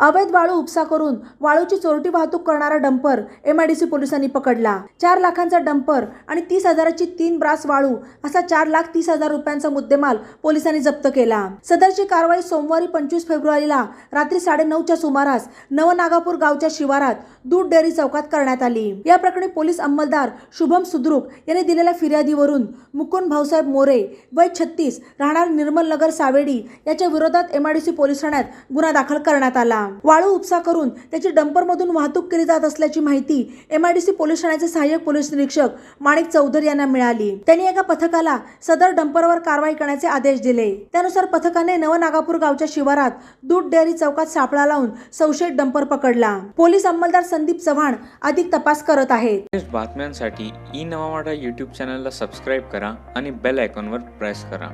अवैध वाळू उपसा करून वाळूची चोरटी वाहतूक करणारा डंपर एमआयडीसी पोलिसांनी पकडला. चार लाखांचा डंपर आणि तीस हजाराची तीन ब्रास वाळू असा चार लाख तीस हजार रुपयांचा मुद्देमाल पोलिसांनी जप्त केला. सदरची कारवाई सोमवारी पंचवीस फेब्रुवारीला रात्री साडेनऊच्या सुमारास नवनागापूर गावच्या शिवारात दूध डेअरी चौकात करण्यात आली. या प्रकरणी पोलीस अंमलदार शुभम सुद्रुक यांनी दिलेल्या फिर्यादीवरून मुकुंद भाऊसाहेब मोरे वय छत्तीस राहणार निर्मल नगर सावेडी याच्या विरोधात एमआयडीसी पोलीस ठाण्यात गुन्हा दाखल करण्यात आला. वाळू उपसा करून त्याची डंपरमधून वाहतूक केली जात असल्याची माहिती एमआयडीसी पोलीस ठाण्याचे सहाय्यक पोलीस निरीक्षक माणिक चौधरी यांना मिळाली. त्यांनी एका पथकाला सदर डंपरवर कारवाई करण्याचे आदेश दिले. त्यानुसार पथकाने नवनागापूर गावच्या शिवारात दूध डेअरी चौकात सापळा लावून संशयित डंपर पकडला. पोलीस अंमलदार संदीप चव्हाण अधिक तपास करत आहेत. बातम्यांसाठी ई नवा मराठा यूट्यूब चॅनलला सबस्क्राईब करा आणि बेल आयकॉनवर प्रेस करा.